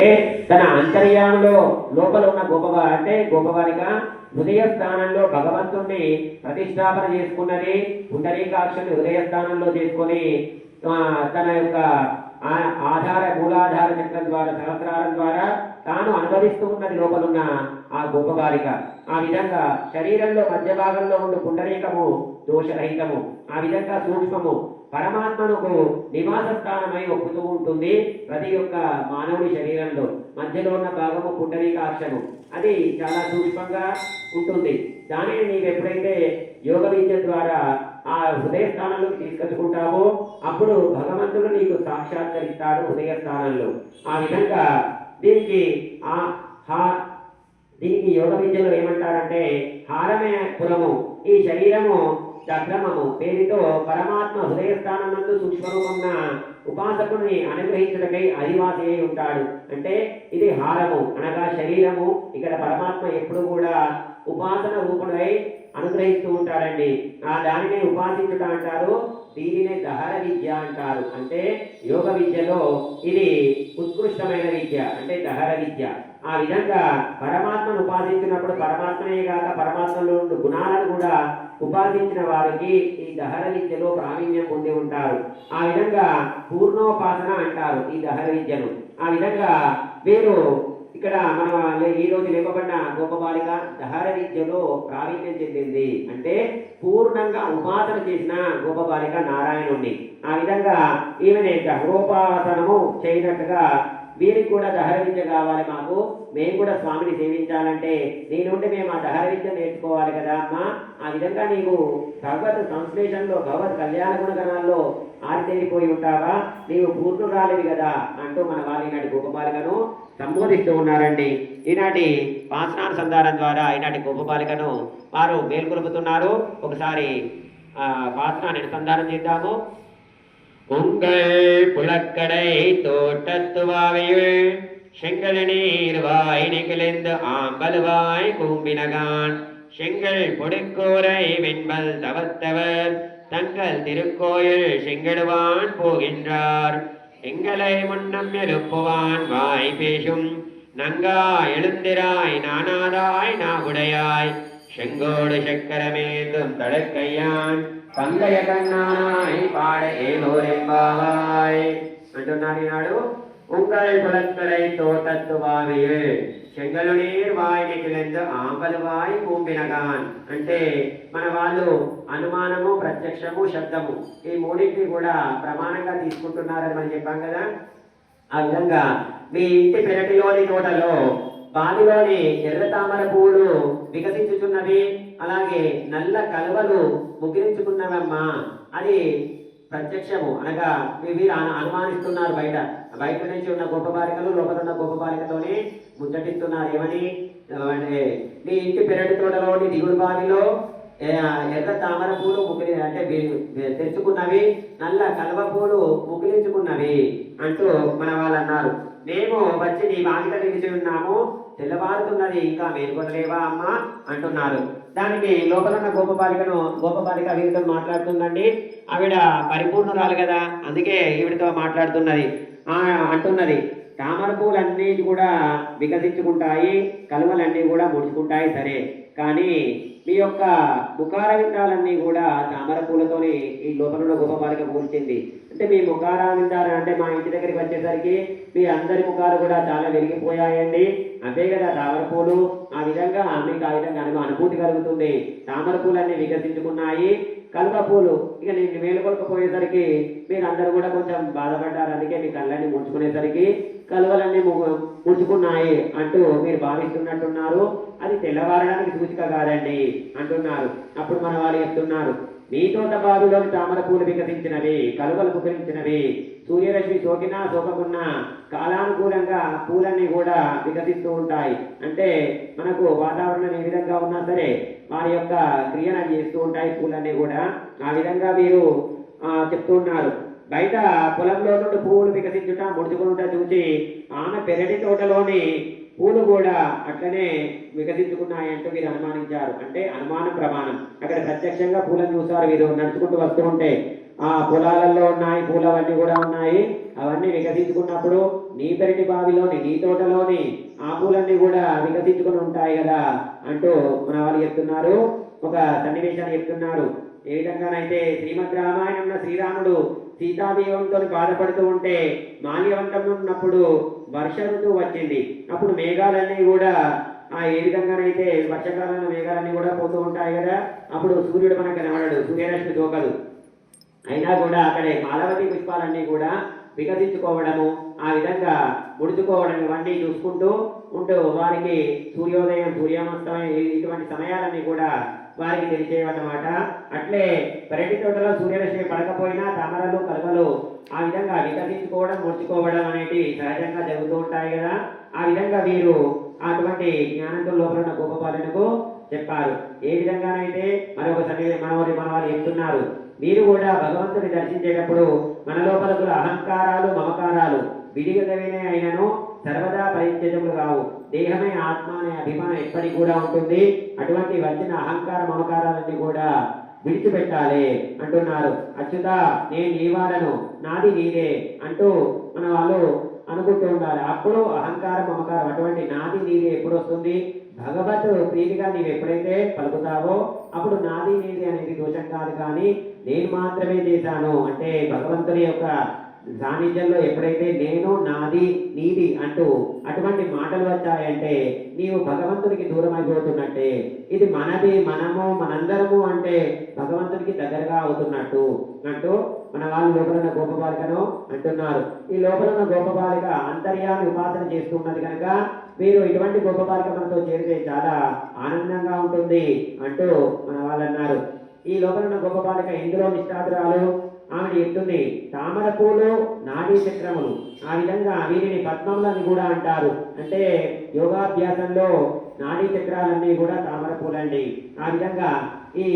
తన అంతర్యాములో లోపల ఉన్న గొప్పవారు అంటే గొప్పవారిగా హృదయ స్థానంలో భగవంతుణ్ణి ప్రతిష్టాపన చేసుకున్నది పుండరీకాక్షని హృదయ స్థానంలో చేసుకొని తన యొక్క ఆధార మూలాధార చక్రం ద్వారా సహస్రారం ద్వారా తాను అనుభవిస్తూ ఉన్నది లోపలున్న ఆ గొప్పవారిక ఆ విధంగా శరీరంలో మధ్య భాగంలో ఉన్న పుండరీకము దోషరహితము. ఆ విధంగా సూక్ష్మము పరమాత్మకు నివాస స్థానమై ఒప్పుతూ ఉంటుంది ప్రతి ఒక్క మానవుడి శరీరంలో. మధ్యలో ఉన్న భాగము పుండరీకాక్షము అది చాలా సూక్ష్మంగా ఉంటుంది. దానిని నీవు ఎప్పుడైతే యోగ విద్య ద్వారా ఆ హృదయ స్థానంలోకి తీసుకొచ్చుకుంటావో అప్పుడు భగవంతుడు నీకు సాక్షాత్కరిస్తాడు హృదయ స్థానంలో ఆ విధంగా దీనికి ఆ హా- దీనికి యోగ విద్యలో ఏమంటారంటే హారమే కులము. ఈ శరీరము చక్రమము పేరుతో పరమాత్మ హృదయ స్థానం సూక్ష్మరూపమున ఉపాసకుని అనుగ్రహించడకై అధివాసి అయి ఉంటాడు. అంటే ఇది హారము అనగా శరీరము. ఇక్కడ పరమాత్మ ఎప్పుడు కూడా ఉపాసన రూపుడై అనుగ్రహిస్తూ ఉంటాడండి. ఆ దానిని ఉపాసించుట అంటారు దీనినే దహర విద్య అంటారు. అంటే యోగ విద్యలో ఇది ఉత్కృష్టమైన విద్య అంటే దహర విద్య. ఆ విధంగా పరమాత్మను ఉపాసించినప్పుడు పరమాత్మనే కాక పరమాత్మలో ఉండే గుణాలను కూడా ఉపాసించిన వారికి ఈ దహర విద్యలో ప్రావీణ్యం పొంది ఉంటారు. ఆ విధంగా పూర్ణోపాసన అంటారు ఈ దహర విద్యను ఆ విధంగా వీరు ఇక్కడ మన ఈ రోజు లేపబడిన గొప్ప బాలిక దహర విద్యలో ప్రావీణ్యం చెందింది. అంటే పూర్ణంగా ఉపాసన చేసిన గొప్ప బాలిక నారాయణుణ్ణి. ఆ విధంగా ఈమె దహరోపాసనము చేయనట్టుగా వీరికి కూడా దహర విద్య కావాలి మాకు. మేము కూడా స్వామిని సేవించాలంటే నీ నుండి మేము ఆ దహర విద్య నేర్చుకోవాలి కదా అమ్మా. ఆ విధంగా నీవు భగవత్ సంశ్లేషణలో భగవత్ కళ్యాణ గుణగణాల్లో ఆరితేరిపోయి ఉంటావా? నీవు పూర్ణురాలివి కదా అంటూ మన వారి ఈనాటి గోపబాలికను సంబోధిస్తూ ఉన్నారండి. ఈనాటి పాసనానుసంధానం ద్వారా ఈనాటి గోపబాలికను వారు మేల్కొలుపుతున్నారు. ఒకసారి పాసనాన్ని అనుసంధానం చేద్దాము. உங்கள் புலக்கடை தோட்டத்துவாவையுள் செங்கல் நீர் வாய் நிகழ்ந்து ஆம்பல்வாய் கூம்பினகான். செங்கல் பொடுக்கோரை வெண்பல் தவத்தவர் தங்கள் திருக்கோயில் செங்கடுவான் போகின்றார். எங்களை முன்னம் எழுப்புவான் வாய் பேசும். நங்கா எழுந்திராய் நானாதாய் நாவுடையாய். செங்கோடு சக்கரமேந்தும் தடக்கையான் పంగయ కన్నానాయ్ పాడ ఏలోరెంబావాయ్ అంటున్నాడు ఈనాడు உங்கள் குலக்கரை தோட்டத்து வாவியில் చెంగలు నీరు వాయిని కింద ఆంబలు వాయి కూంబినగాన్ అంటే మన వాళ్ళు అనుమానము ప్రత్యక్షము శబ్దము ఈ మూడింటిని కూడా ప్రమాణంగా తీసుకుంటున్నారని మనం చెప్పాం కదా ఆ విధంగా మీ ఇంటి పెరటిలోని తోటలో బావిలోని ఎర్ర తామర పువ్వులు వికసించుచున్నవి. అలాగే నల్ల కలువలు ముగ్గురించుకున్నవమ్మా అది ప్రత్యక్షము అనగా వీరు అనుమానిస్తున్నారు బయట. బయట నుంచి ఉన్న గొప్ప బాలికలు లోపల ఉన్న గొప్ప బాలికతోనే ముచ్చటిస్తున్నారు. ఏమని? నీ అంటే మీ ఇంటి పెరటి తోటలోని దిగుడు బావిలో ఎర్ర తామర పూలు ముగిలి అంటే తెచ్చుకున్నవి నల్ల కలవ పూలు ముగిలించుకున్నవి అంటూ మన వాళ్ళు అన్నారు మేము వచ్చి నీ వాకిట నిలిచి ఉన్నాము. తెల్లవారుతున్నది ఇంకా మేల్కొనలేవా అమ్మా? అంటున్నారు. దానికి లోపల ఉన్న గోపబాలికను గోపబాలిక వీరితో మాట్లాడుతుందండి. ఆవిడ పరిపూర్ణురాలు కదా అందుకే ఈవిడితో మాట్లాడుతున్నది. అంటున్నది. తామర పూలన్నీ కూడా వికసించుకుంటాయి కలువలన్నీ కూడా ముడుచుకుంటాయి సరే. కానీ మీ యొక్క ముఖార విందాలన్నీ కూడా తామర పూలతోనే ఈ లోపల ఉన్న గోపబాలిక అంటే మీ ముఖార విందాలు అంటే మా ఇంటి దగ్గరికి వచ్చేసరికి మీ అందరి ముఖాలు కూడా చాలా వెలిగిపోయాయండి అంతే కదా తామర పూలు ఆ విధంగా మీకు ఆ విధంగా అనుభూతి కలుగుతుంది. తామర పూలన్నీ వికసించుకున్నాయి. కలువ పూలు ఇక నేను మేలుకొలకపోయేసరికి మీరు అందరూ కూడా కొంచెం బాధపడ్డారు. అందుకే మీ కళ్ళని ముడుచుకునేసరికి కలువలన్నీ ముడుచుకున్నాయి అంటూ మీరు భావిస్తున్నట్టున్నారు. అది తెల్లవారడానికి సూచిక కాదండి అంటున్నారు. అప్పుడు మన వారు చెప్తున్నారు మీ తోట బావిలోని తామర పూలు వికసించినవి కలువలు పుకరించినవి సూర్యరశ్మి సోకినా సోకకున్నా కాలానుకూలంగా పూలన్నీ కూడా వికసిస్తూ ఉంటాయి. అంటే మనకు వాతావరణం ఏ విధంగా ఉన్నా సరే వారి యొక్క క్రియను చేస్తూ ఉంటాయి పూలన్నీ కూడా. ఆ విధంగా మీరు చెప్తున్నారు బయట పొలంలో నుండి పువ్వులు వికసించుట ముడుచుకుంట చూసి ఆమె పెరటి తోటలోని పూలు కూడా అట్లనే వికసించుకున్నాయంటూ వీరు అనుమానించారు. అంటే అనుమానం ప్రమాణం. అక్కడ ప్రత్యక్షంగా పూలను చూసారు వీరు నడుచుకుంటూ వస్తూ ఉంటే ఆ పొలాలలో ఉన్నాయి పూలవన్నీ కూడా ఉన్నాయి. అవన్నీ వికసించుకున్నప్పుడు నీ పెరటి బావిలోని నీ తోటలోని ఆ పూలన్నీ కూడా వికసించుకుని ఉంటాయి కదా అంటూ మన వాళ్ళు చెప్తున్నారు. ఒక సన్నివేశాన్ని చెప్తున్నారు. ఏ విధంగానైతే శ్రీమద్ రామాయణంలో శ్రీరాముడు సీతాదేవంతో బాధపడుతూ ఉంటే మాల్యవంతం ఉన్నప్పుడు వర్ష ఋతువు వచ్చింది. అప్పుడు మేఘాలన్నీ కూడా ఆ ఏ విధంగానైతే వర్షాకాలంలో మేఘాలన్నీ కూడా పోతూ ఉంటాయి కదా అప్పుడు సూర్యుడు మనకు కనబడడు. సూర్యరశ్మి తోకదు అయినా కూడా అక్కడే మాలవతి పుష్పాలన్నీ కూడా వికసించుకోవడము ఆ విధంగా ముడుచుకోవడం ఇవన్నీ చూసుకుంటూ ఉంటూ వారికి సూర్యోదయం సూర్యాస్తమయం ఇటువంటి సమయాలన్నీ కూడా వారికి తెలిసేవన్నమాట. అట్లే పెరటి తోటలో సూర్యరశ్మి పడకపోయినా తమరలు కలువలు ఆ విధంగా వికసించుకోవడం ముడుచుకోవడం అనేది సహజంగా జరుగుతూ ఉంటాయి కదా. ఆ విధంగా వీరు అటువంటి జ్ఞానంతో లోపల ఉన్న గోపపాలనకు చెప్పారు. ఏ విధంగానైతే మరొక సన్నిధి మనవరి మనవారు చెప్తున్నారు మీరు కూడా భగవంతుని దర్శించేటప్పుడు మన లోపల అహంకారాలు మమకారాలు విడిగదవినే అయినను సర్వదా పరిత్యజములు కావు. దేహమే ఆత్మ అనే అభిమానం ఎప్పటికి కూడా ఉంటుంది. అటువంటి వచ్చిన అహంకార మమకారాలన్నీ కూడా విడిచిపెట్టాలి అంటున్నారు. అచ్యుత నేను నీవాడను నాది నీదే అంటూ మన వాళ్ళు అనుకుంటూ ఉండాలి. అప్పుడు అహంకారం మమకారం అటువంటి నాది నీది ఎప్పుడు వస్తుంది? భగవత్ ప్రీతిగా నీవు ఎప్పుడైతే పలుకుతావో అప్పుడు నాది నీది అనేది దోషం కాదు కానీ నేను మాత్రమే చేశాను అంటే భగవంతుని యొక్క సాన్నిధ్యంలో ఎప్పుడైతే నేను నాది నీది అంటూ అటువంటి మాటలు వచ్చాయంటే నీవు భగవంతునికి దూరం అయిపోతున్నట్టే ఇది మనది మనము మనందరము అంటే భగవంతునికి దగ్గరగా అవుతున్నట్టు అంటూ మన వాళ్ళు లోపల ఉన్న గోపబాలికను అంటున్నారు. ఈ లోపల ఉన్న గోపబాలిక అంతర్యాన్ని ఉపాసన చేస్తున్నది కనుక మీరు ఇటువంటి గోపబాలిక మనతో చేరితే చాలా ఆనందంగా ఉంటుంది అంటూ మన వాళ్ళు అన్నారు. ఈ లోపల ఉన్న గోపబాలిక ఎందులో నిష్ఠాతురాలు? ఆమె చెప్తుంది తామర పూలు నాడీ చక్రములు. ఆ విధంగా వీరిని పద్మములని కూడా అంటారు. అంటే యోగాభ్యాసంలో నాడీ చక్రాలన్నీ కూడా తామర పూలండి. ఆ విధంగా ఈ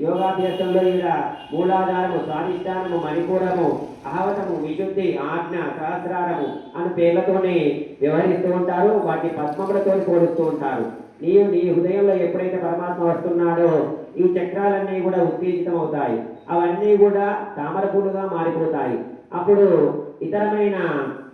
యోగాభ్యాసంలో ఈవిడ మూలాధారము స్వాధిష్టానము మణిపూరము అహవతము విశుద్ధి ఆజ్ఞ సహస్రారము అని పేర్లతోనే వ్యవహరిస్తూ ఉంటారు. వాటి పద్మములతో పోలుస్తూ ఉంటారు. నీవు నీ హృదయంలో ఎప్పుడైతే పరమాత్మ వస్తున్నాడో ఈ చక్రాలన్నీ కూడా ఉత్తేజితం అవుతాయి అవన్నీ కూడా తామరపూలుగా మారిపోతాయి. అప్పుడు ఇతరమైన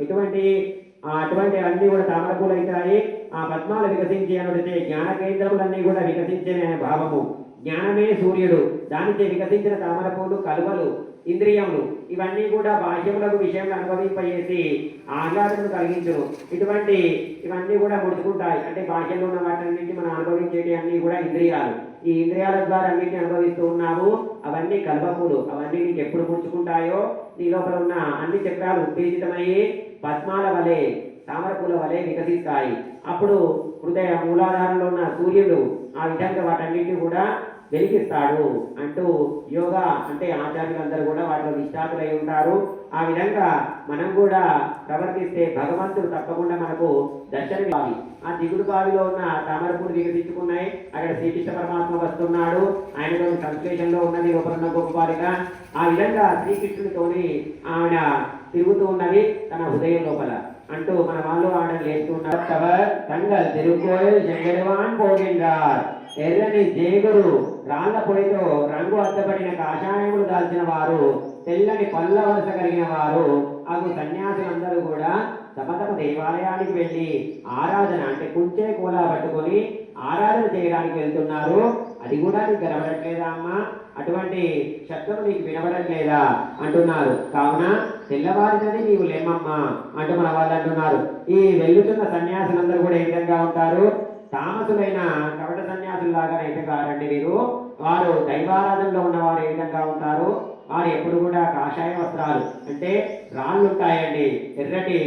ఎటువంటి అటువంటి అన్ని కూడా తామరపూలు అవుతాయి ఆ పద్మాలు వికసించి అనుడితే జ్ఞాన కేంద్రములన్నీ కూడా వికసించే భావము. జ్ఞానమే సూర్యుడు. దానిచే వికసించిన తామరపూలు కలువలు ఇంద్రియములు ఇవన్నీ కూడా బాహ్యములకు విషయంలో అనుభవింపజేసి ఆహ్లాదమును కలిగించును ఇటువంటి ఇవన్నీ కూడా ముడుచుకుంటాయి. అంటే బాహ్యంలో ఉన్న వాటన్నింటి మనం అనుభవించేటి అన్ని కూడా ఇంద్రియాలు. ఈ ఇంద్రియాల ద్వారా అన్నింటిని అనుభవిస్తూ ఉన్నావు. అవన్నీ కల్పములు. అవన్నీ నీకు ఎప్పుడు పుంచుకుంటాయో నీ లోపల ఉన్న అన్ని చక్రాలు ఉత్తేజితమయ్యి పద్మాల వలె తామరపూల వలె వికసిస్తాయి. అప్పుడు హృదయ మూలాధారంలో ఉన్న సూర్యుడు ఆ విధంగా వాటన్నిటిని కూడా వెలిగిస్తాడు అంటూ యోగా అంటే ఆచార్యులందరూ కూడా వాటిలో నిష్ఠాతులై ఉంటారు. ఆ విధంగా మనం కూడా ప్రవర్తిస్తే భగవంతుడు తప్పకుండా మనకు దర్శనమివ్వాలి ఆ దిగుడు బావిలో ఉన్న తామరపూడి వికసించుకున్నాయి. అక్కడ శ్రీకృష్ణ పరమాత్మ వస్తున్నాడు. ఆయనతో సంశ్లేషంలో ఉన్నది లోపల గోపాలిగా ఆ విధంగా శ్రీకృష్ణుడితోని ఆవిడ తిరుగుతూ ఉన్నది తన హృదయం లోపల. అంటూ మన వాళ్ళు ఆవిడ లేస్తున్నారు కవర్ తంగల్ తిరుకోయల్ శంకరవాన్ పోగిండార్ ఎర్రని దేవుడు రాళ్ళ పొడితో రంగు అద్దబడిన కాషాయములు దాల్చిన వారు తెల్లని పళ్ళ వలస కలిగిన వారు అగు సన్యాసులందరూ కూడా తమ తమ దేవాలయానికి వెళ్ళి ఆరాధన అంటే కుంచే కోలా పట్టుకొని ఆరాధన చేయడానికి వెళ్తున్నారు. అది కూడా నీకు కనబడట్లేదా అమ్మా? అటువంటి శబ్దం నీకు వినబడట్లేదా? అంటున్నారు. కావున తెల్లవారినది నీవు లేమమ్మా అంటూ మన వాళ్ళు అంటున్నారు. ఈ వెళ్ళుతున్న సన్యాసులందరూ కూడా ఏ విధంగా ఉంటారు? తామసులైన కపట అయితే కారండి వీరు. వారు దైవారాధనలో ఉన్న వారు ఏ విధంగా ఉంటారు? వారు ఎప్పుడు కూడా కాషాయ వస్త్రాలు అంటే రాళ్ళు ఉంటాయండి. ఎర్రటి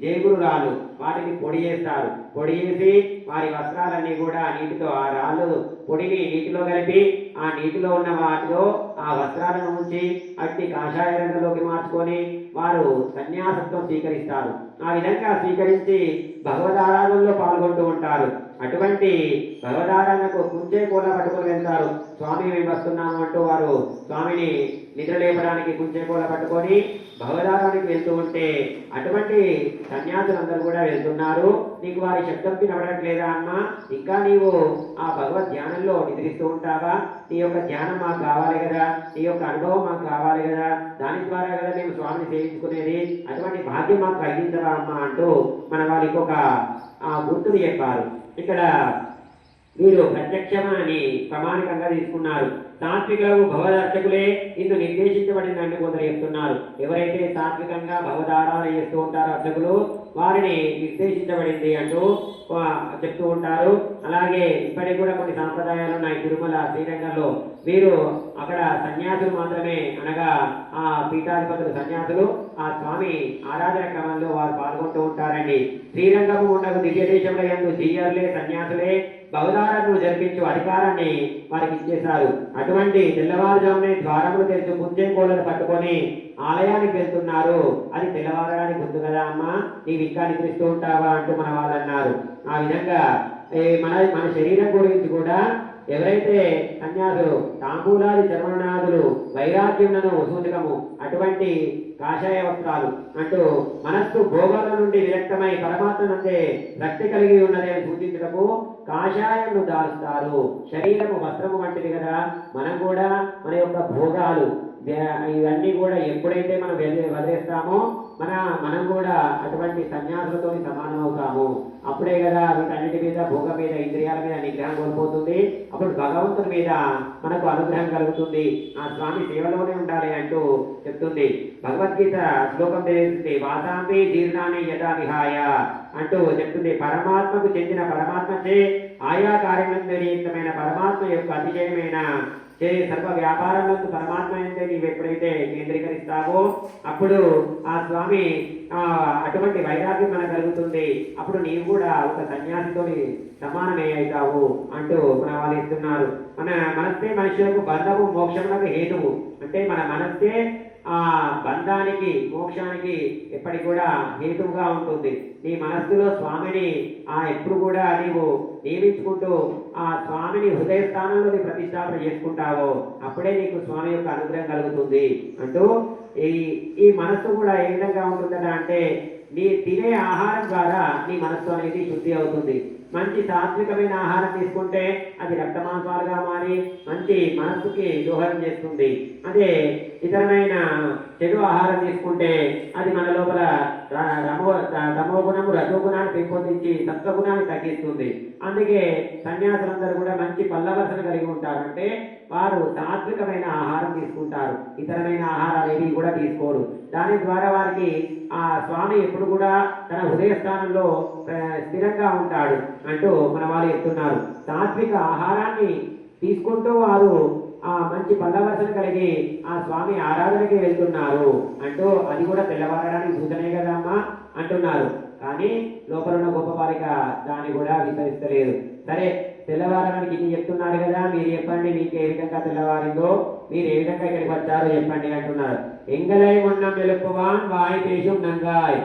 జేగురు రాళ్ళు వాటిని పొడి చేస్తారు. పొడి చేసి వారి వస్త్రాలన్నీ కూడా నీటితో ఆ రాళ్ళు పొడిని నీటిలో కలిపి ఆ నీటిలో ఉన్న వాటిలో ఆ వస్త్రాలను ఉంచి అట్టి కాషాయ రంగంలోకి మార్చుకొని వారు సన్యాసత్వం స్వీకరిస్తారు. ఆ విధంగా స్వీకరించి భగవదారాధనలో పాల్గొంటూ ఉంటారు. అటువంటి భగవదారాధనకు కుంచే కూడా పట్టుకొని వెళ్తారు. స్వామి మేము వస్తున్నాము అంటూ వారు స్వామిని నిద్ర లేపడానికి కుంచేకోల పట్టుకొని భగవదారానికి వెళ్తూ ఉంటే అటువంటి సన్యాసులందరూ కూడా వెళ్తున్నారు. నీకు వారి శబ్దం వినబడట్లేదా అమ్మా? ఇంకా నీవు ఆ భగవద్ ధ్యానంలో నిద్రిస్తూ ఉంటావా? నీ యొక్క ధ్యానం మాకు కావాలి కదా. నీ యొక్క అనుభవం మాకు కావాలి కదా. దాని ద్వారా కదా చేయించుకునేది అటువంటి భాగ్యం మాకు కలిగిందరా అమ్మ అంటూ మన వారికి ఒక ఆ గుర్తుని చెప్పారు. ఇక్కడ వీరు ప్రత్యక్షమని ప్రమాణికంగా తీసుకున్నారు. సాత్వికులకు భవదర్శకులే ఇందు నిర్దేశించబడిందని కొందరు చెప్తున్నారు. ఎవరైతే సాత్వికంగా భవదారాలు చేస్తూ ఉంటారో అర్చకులు వారిని నిర్దేశించబడింది అంటూ చెప్తూ ఉంటారు. అలాగే ఇప్పటికి కూడా కొన్ని సాంప్రదాయాలు ఉన్నాయి. తిరుమల శ్రీరంగంలో వీరు అక్కడ సన్యాసులు మాత్రమే అనగా ఆ పీఠాధిపతులు సన్యాసులు ఆ స్వామి ఆరాధన క్రమంలో వారు పాల్గొంటూ ఉంటారండి. శ్రీరంగము ఉండకు దివ్య దేశంలో ఎందు సీయర్లే సన్యాసులే బహుదారాలను జరిపించు అధికారాన్ని వారికి ఇచ్చేశారు. అటువంటి తెల్లవారుజామునే ద్వారములు తెరిచి కుంచెం కోళ్ళను పట్టుకొని ఆలయానికి వెళ్తున్నారు. అది తెల్లవారడానికి గుర్తు కదా అమ్మా? నీవు ఇంకా నిద్రిస్తూ ఉంటావా అంటూ మన వాళ్ళు అన్నారు. ఆ విధంగా మన మన శరీరం గురించి కూడా ఎవరైతే సన్యాసులు తాంబూలాది చర్మనాథులు వైరాగ్యములను సూచకము అటువంటి కాషాయ వస్త్రాలు అంటూ మనస్సు భోగాల నుండి విరక్తమై పరమాత్మ నందే భక్తి కలిగి ఉన్నది అని సూచించటకు కాషాయమును దాల్స్తారు. శరీరము వస్త్రము వంటిది కదా. మనం కూడా మన యొక్క భోగాలు ఇవన్నీ కూడా ఎప్పుడైతే మనం వదిలే- వదిలేస్తామో మన మనం కూడా అటువంటి సన్యాసులతో సమానం అవుతాము. అప్పుడే కదా వీటన్నిటి మీద భోగ మీద ఇంద్రియాల మీద నిగ్రహం కోల్పోతుంది. అప్పుడు భగవంతుడి మీద మనకు అనుగ్రహం కలుగుతుంది. ఆ స్వామి సేవలోనే ఉండాలి అంటూ చెప్తుంది. భగవద్గీత శ్లోకం తెలియజేస్తుంది వాసాంతి జీర్ణాన్ని యథా విహాయ అంటూ చెప్తుంది. పరమాత్మకు చెందిన పరమాత్మచే ఆయా కార్యమైన పరమాత్మ యొక్క అతిశయమైన చే సర్వ వ్యాపారంలో పరమాత్మ అంటే నీవు ఎప్పుడైతే కేంద్రీకరిస్తావో అప్పుడు ఆ స్వామి ఆ అటువంటి వైరాగ్యం మనకు కలుగుతుంది. అప్పుడు నీవు కూడా ఒక సన్యాసితో సమానమే అవుతావు అంటూ మన వాళ్ళు ఇస్తున్నారు మన మనస్తే మనుషులకు బంధము మోక్షములకు హేతువు. అంటే మన మనస్తే ఆ బంధానికి మోక్షానికి ఎప్పటికి కూడా హేతువుగా ఉంటుంది. నీ మనస్సులో స్వామిని ఆ ఎప్పుడు కూడా నీవు నియమించుకుంటూ ఆ స్వామిని హృదయ స్థానంలో నీ ప్రతిష్టాపన చేసుకుంటావో అప్పుడే నీకు స్వామి యొక్క అనుగ్రహం కలుగుతుంది అంటూ ఈ ఈ మనస్సు కూడా ఏ విధంగా ఉంటుందట అంటే నీ తినే ఆహారం ద్వారా నీ మనస్సు అనేది శుద్ధి అవుతుంది. మంచి సాత్వికమైన ఆహారం తీసుకుంటే అది రక్తమాంసాలుగా మారి మంచి మనస్సుకి దోహదం చేస్తుంది. అదే ఇతరమైన చెడు ఆహారం తీసుకుంటే అది మన లోపల రమో తమో గుణము రజో గుణాన్ని పెంపొందించి సత్వగుణాన్ని తగ్గిస్తుంది. అందుకే సన్యాసులందరూ కూడా మంచి పల్లవసన కలిగి ఉంటారంటే వారు సాత్వికమైన ఆహారం తీసుకుంటారు. ఇతరమైన ఆహారాలు ఏవి కూడా తీసుకోరు. దాని ద్వారా వారికి ఆ స్వామి ఎప్పుడు కూడా తన హృదయస్థానంలో స్థిరంగా ఉంటాడు అంటూ మన వాళ్ళు చెప్తున్నారు. సాత్విక ఆహారాన్ని తీసుకుంటూ వారు ఆ మంచి పల్లవసన కలిగి ఆ స్వామి ఆరాధనకి వెళ్తున్నారు. అంటూ అది కూడా తెల్లవారడానికి సూచనే కదమ్మా అంటున్నారు. కానీ లోపల ఉన్న గొప్ప బాలిక దాన్ని కూడా విస్తరిస్తలేదు. సరే తెల్లవారడానికి ఇది చెప్తున్నారు కదా మీరు చెప్పండి మీకు ఏ విధంగా తెల్లవారిందో మీరు ఏ విధంగా ఇక్కడికి వచ్చారో చెప్పండి అంటున్నారు. ఎంగలై ఉన్న మెలుపువాన్ వాయి దేశం నంగాయ్.